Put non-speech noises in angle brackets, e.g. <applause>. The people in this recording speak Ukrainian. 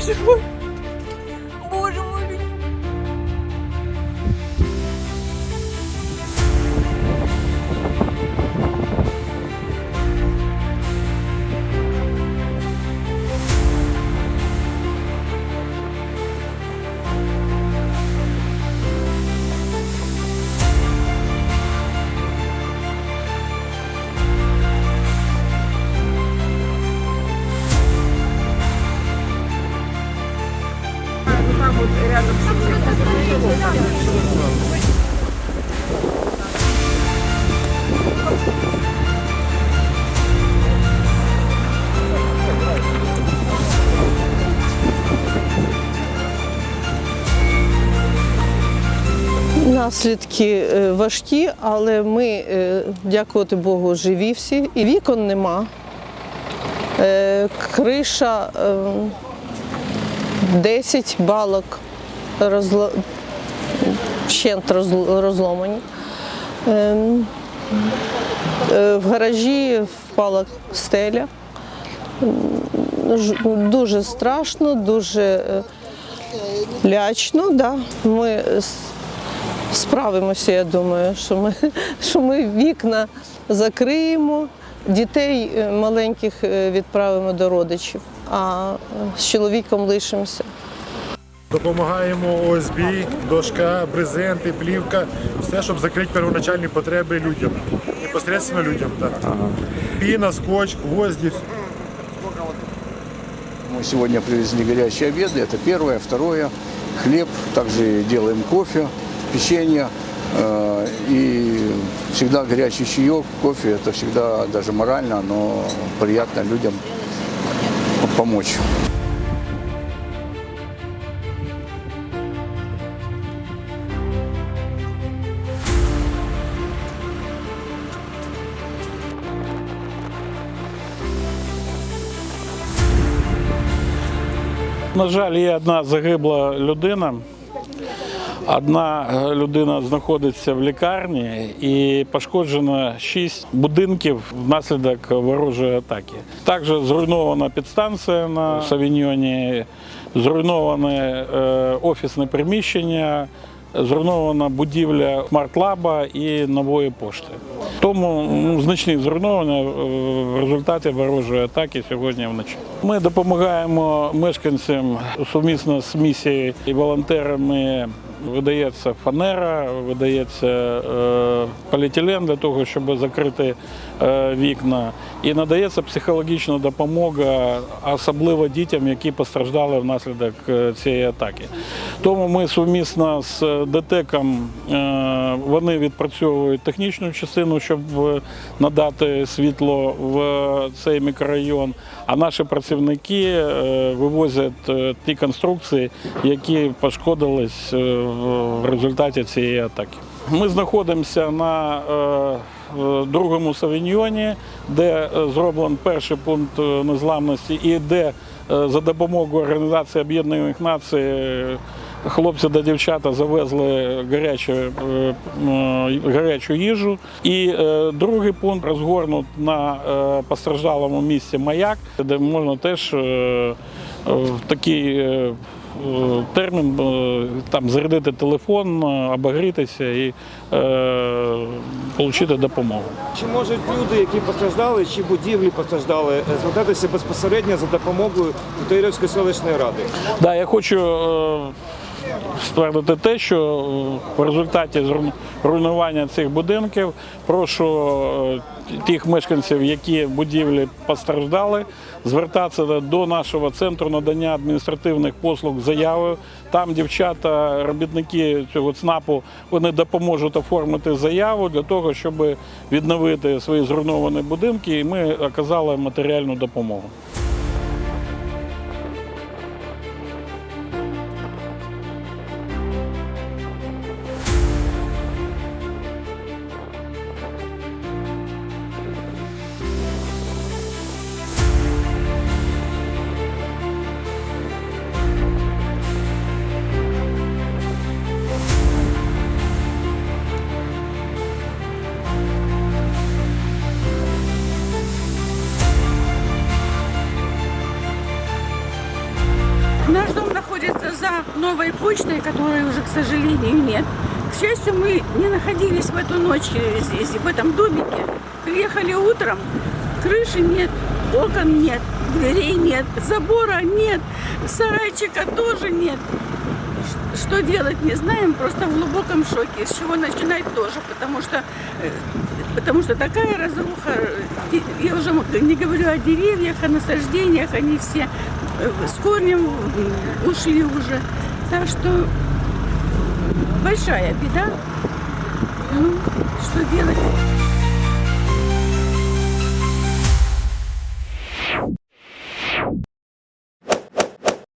person. Наслідки е, важкі, але ми, е, дякувати Богу, живі всі. І вікон нема. Е, Криша е, 10 балок розло... вщент розломані. Е, е, В гаражі впала стеля. Дуже страшно, дуже е, лячно. Да. Ми справимося, я думаю, що ми, <laughs> що ми вікна закриємо, дітей е, маленьких відправимо до родичів, а з чоловіком лишимося. Допомагаємо ОСБ, дошка, брезенти, плівка, все, щоб закрити первоначальні потреби людям. Непосредственно людям. Так. Піна, скотч, гвозді. Мы сегодня привезли горячие обеды. Это первое. Второе. Хлеб. Также делаем кофе, печенье. э, И всегда горячий чаек, кофе. Это всегда даже морально, но приятно людям помочь. На жаль, є одна загибла людина. Одна е, людина знаходиться в лікарні і пошкоджено шість будинків внаслідок ворожої атаки. Також зруйнована підстанція на Савіньйоні, зруйноване е, офісне приміщення, зруйнована будівля Мартлаба і нової пошти. Тому ну, значні зруйновання е, в результаті ворожої атаки сьогодні вночі. Ми допомагаємо мешканцям сумісно з місією і волонтерами. Видається фанера, видається е, поліетилен для того, щоб закрити е, вікна, і надається психологічна допомога, особливо дітям, які постраждали внаслідок е, цієї атаки. Тому ми сумісно з ДТЕКом вони відпрацьовують технічну частину, щоб надати світло в цей мікрорайон. А наші працівники вивозять ті конструкції, які пошкодились в результаті цієї атаки. Ми знаходимося на е, другому савіньйоні, де е, зроблений перший пункт е, незламності, і де за допомогою Організації Об'єднаних Націй хлопці та дівчата завезли гарячу, гарячу їжу. І другий пункт розгорнут на постраждалому місці маяк, де можна теж в такий. Е, Термін е, там зарядити телефон, е, обогрітися і е, отримати допомогу. Чи можуть люди, які постраждали, чи будівлі постраждали, звертатися безпосередньо за допомогою до Таїрівської селищної ради? Да, я хочу е, ствердити те, що е, в результаті руйнування цих будинків прошу е, тих мешканців, які будівлі постраждали, звертатися до нашого центру надання адміністративних послуг заявою. Там дівчата, робітники цього ЦНАПу, вони допоможуть оформити заяву для того, щоб відновити свої зруйновані будинки, і ми оказали матеріальну допомогу. За новой почтой, которой уже, к сожалению, нет. К счастью, мы не находились в эту ночь э, здесь, в этом домике. Приехали утром, крыши нет, окон нет, дверей нет, забора нет, сарайчика тоже нет. Что делать, не знаем, просто в глубоком шоке. С чего начинать тоже, потому что, э, потому что такая разруха, э, я уже не говорю о деревьях, о насаждениях, они все э, с корнем ушли уже. Так что большая беда. Ну, что делать?